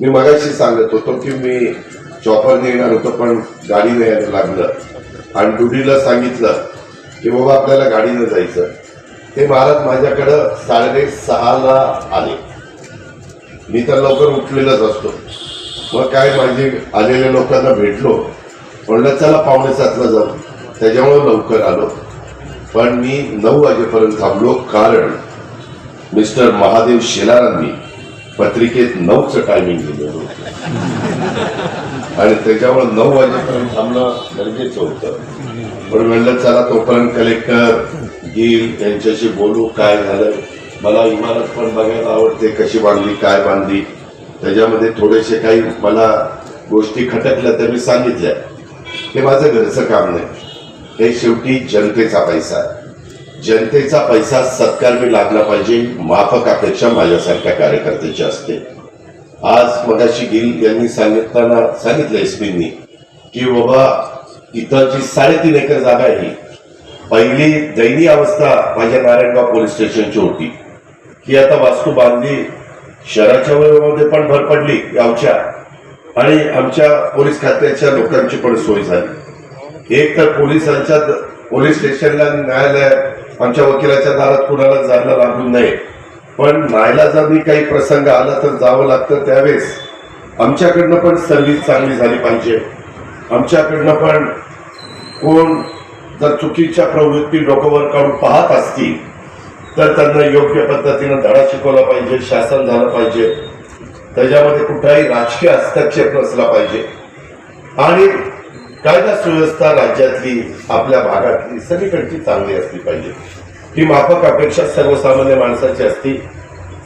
मी मगाशी सांगत होतो की मी चॉपरने येणार होतो पण गाडीने यायला लागलं. आणि डुडीला सांगितलं की बाबा आपल्याला गाडीनं जायचं. ते महाराज माझ्याकडं साडे सहाला आले. मी तर लवकर उठलेलाच असतो. मग काय माझे आलेल्या लोकांना भेटलो. म्हणलं चला पावणे सातला जाऊ. त्याच्यामुळे लवकर आलो. पण मी नऊ वाजेपर्यंत थांबलो कारण मिस्टर महादेव शेलारांनी पत्रिकेत नऊचं टायमिंग दिलेलं होतं. आणि त्याच्यामुळे नऊ वाजेपर्यंत थांबणं गरजेचं होतं. पण म्हणलं चला तोपर्यंत कलेक्टर गिल यांच्याशी बोलू काय झालं? मला इमारत पण बघायला आवडते कशी बांधली काय बांधली? त्याच्यामध्ये थोडेसे काही मला गोष्टी खटकल्या तर मी सांगितल्या. हे माझं घरचं काम नाही. हे शेवटी जनतेचा पैसा आहे. जनतेचा पैसा सत्कारमी लागला पाहिजे माफक अपेक्षा माझ्यासारख्या कार्यकर्त्याची असते. आज मगाशी गिल यांनी सांगितताना सांगितलं एसपींनी की बाबा इथं जी साडेतीन एकर जागा आहे पहिली दैनीय अवस्था माझ्या नारायणगाव पोलीस स्टेशनची होती. की आता वास्तू बांधली शहराच्या वयामध्ये पण भर पडली गावच्या. आणि आमच्या पोलीस खात्याच्या लोकांची पण सोय झाली. एक तर पोलिसांच्या पोलीस स्टेशनला न्यायालयात आमच्या वकिलाच्या दारात कुणाला जायला लागू नये. पण नाईलाजानी काही प्रसंग आला तर जावं लागतं त्यावेळेस. आमच्याकडनं पण सर्व्हिस चांगली झाली पाहिजे. आमच्याकडनं पण कोण जर चुकीच्या प्रवृत्ती डोक्यावर काढून पाहत असतील तर त्यांना योग्य पद्धतीनं धडा शिकवला पाहिजे शासन झालं पाहिजे. त्याच्यामध्ये कुठलाही राजकीय हस्तक्षेप नसला पाहिजे. आणि कायदा सुव्यवस्था राज्यातली आपल्या भागातली सगळीकडची चांगली असली पाहिजे. ही माफक अपेक्षा सर्वसामान्य माणसाची असती.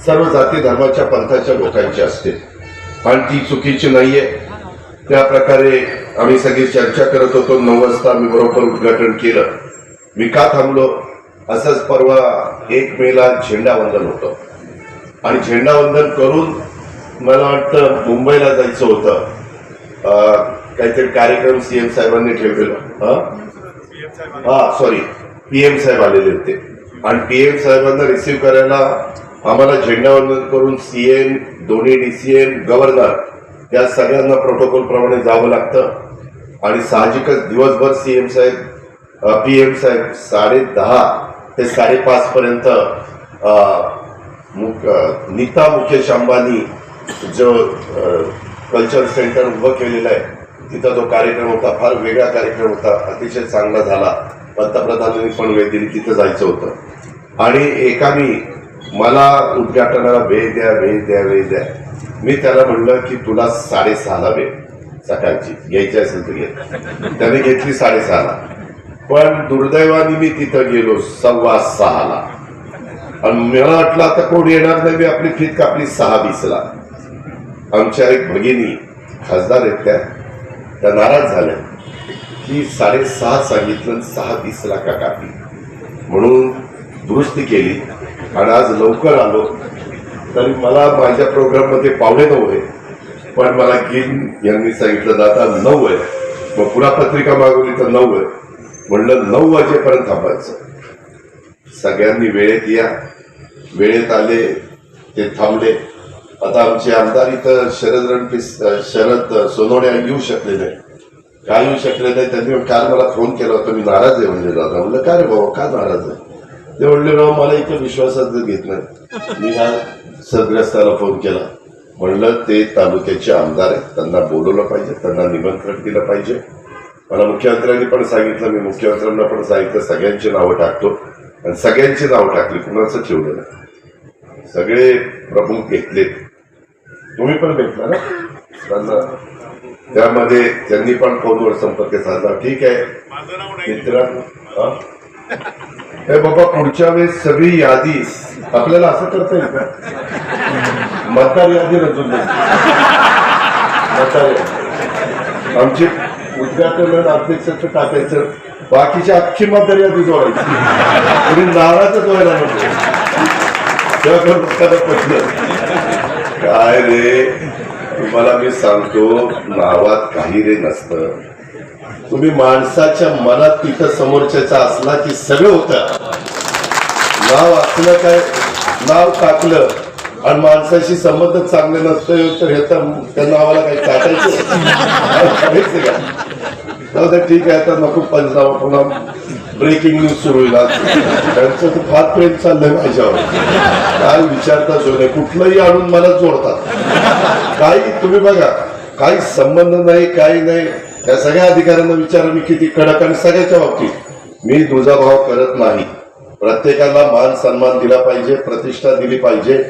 सर्व जाती धर्माच्या पंथाच्या लोकांची असते. आणि ती चुकीची नाहीये. त्या प्रकारे आम्ही सगळी चर्चा करत होतो नऊ वाजता आम्ही बरोबर उद्घाटन केलं. मी का थांबलो? असंच परवा एक मेला झेंडावंदन होतं. आणि झेंडावंदन करून मला वाटतं मुंबईला जायचं होतं. काहीतरी कार्यक्रम सीएम साहेबांनी ठेवलेला. हा? सॉरी पीएम साहेब आलेले होते. आणि पीएम साहेबांना रिसिव्ह करायला आम्हाला झेंडावंदन करून सीएम दोन्ही डीसीएम गव्हर्नर या सगळ्यांना प्रोटोकॉल प्रमाणे जावं लागतं. आणि साहजिकच दिवसभर सीएम साहेब पीएम साहेब साडे दहा ते साडेपाच पर्यंत नीता मुकेश अंबानी जो कल्चर सेंटर उभं केलेलं आहे तिथं तो कार्यक्रम होता फार वेगळा कार्यक्रम होता अतिशय चांगला झाला. पंतप्रधानांनी पण वेळ दिली तिथं जायचं होतं. आणि एकाने मला उद्घाटनाला वेळ द्या वेळ द्या वेळ द्या. मी त्याला म्हणलं की तुला साडेसहाला वेळ. सकाळची. घ्यायची असेल तर घे. त्याने घेतली साडेसहाला. पण दुर्दैवाने मी तिथं गेलो सव्वा सहाला. आणि मला वाटलं आता कोण येणार नाही? मी आपली फीत कापली सहा वीसला आमच्या एक भगिनी खासदार आहेत त्या. त्या नाराज झाल्या. की साडेसहा सांगितलं सहा तीस लाखा कापी म्हणून दुरुस्ती केली. आणि आज लवकर आलो. तरी मला माझ्या प्रोग्राममध्ये पावणे नऊ आहे पण मला गिल यांनी सांगितलं दादा नऊ आहे. मग पुन्हा पत्रिका मागवली तर नऊ आहे. म्हणलं नऊ वाजेपर्यंत थांबायचं. सगळ्यांनी वेळेत या. वेळेत आले ते थांबले. आता आमचे आमदार इथं शरद रणपीस शरद सोनवणे येऊ शकले नाही काय येऊ शकले नाही त्यांनी काल मला फोन केला होता. मी नाराज आहे म्हणजे दादा म्हणलं का रे बाबा का नाराज आहे? ते म्हणले राव मला इथं विश्वासात घेत नाही. मी हा सदग्रस्ताला फोन केला. म्हणलं ते तालुक्याचे आमदार आहेत. त्यांना बोलवलं पाहिजे. त्यांना निमंत्रण दिलं पाहिजे. मला मुख्यमंत्र्यांनी पण सांगितलं. मी मुख्यमंत्र्यांना पण सांगितलं. सगळ्यांची नावं टाकतो. आणि सगळ्यांची नावं टाकली. कुणाचं ठेवलं नाही. सगळे प्रमुख घेतले तुम्ही पण भेटला ना. त्यांना त्यामध्ये त्यांनी पण फोनवर संपर्क साधला. ठीक आहे. मित्रांनो हे? बाबा पुढच्या वेळेस सगळी यादी आपल्याला असं करता येईल का? मतदार यादी रचून मतदार यादी आमची उद्घाटन अध्यक्षाचं टाकायचं. बाकीची अख्खी मतदार यादी जोडायची. तुम्ही नाराजच व्हायला नको. तेव्हा पण लोकांना काय रे? तुम्हाला मी सांगतो नावात काही रे नसतं. तुम्ही माणसाच्या मनात तिथं समोरच्याचा असला की सगळं होत. नाव असलं काय नाव टाकलं आणि माणसाशी संबंध चांगले नसतोय तर हे तर नावाला काही टाकायचं? ठीक आहे आता नको पंचनामा पुन्हा. ब्रेकिंग न्यूज सुरू होईल त्यांचं तर फार प्रेम चाललंय माझ्यावर. काय विचारता नाही कुठलंही आणून मला जोडतात. काही तुम्ही बघा काही संबंध नाही काही नाही. या सगळ्या अधिकाऱ्यांना विचारा मी किती कडक आणि सगळ्याच्या बाबतीत. मी दुजाभाव करत नाही. प्रत्येकाला मान सन्मान दिला पाहिजे प्रतिष्ठा दिली पाहिजे.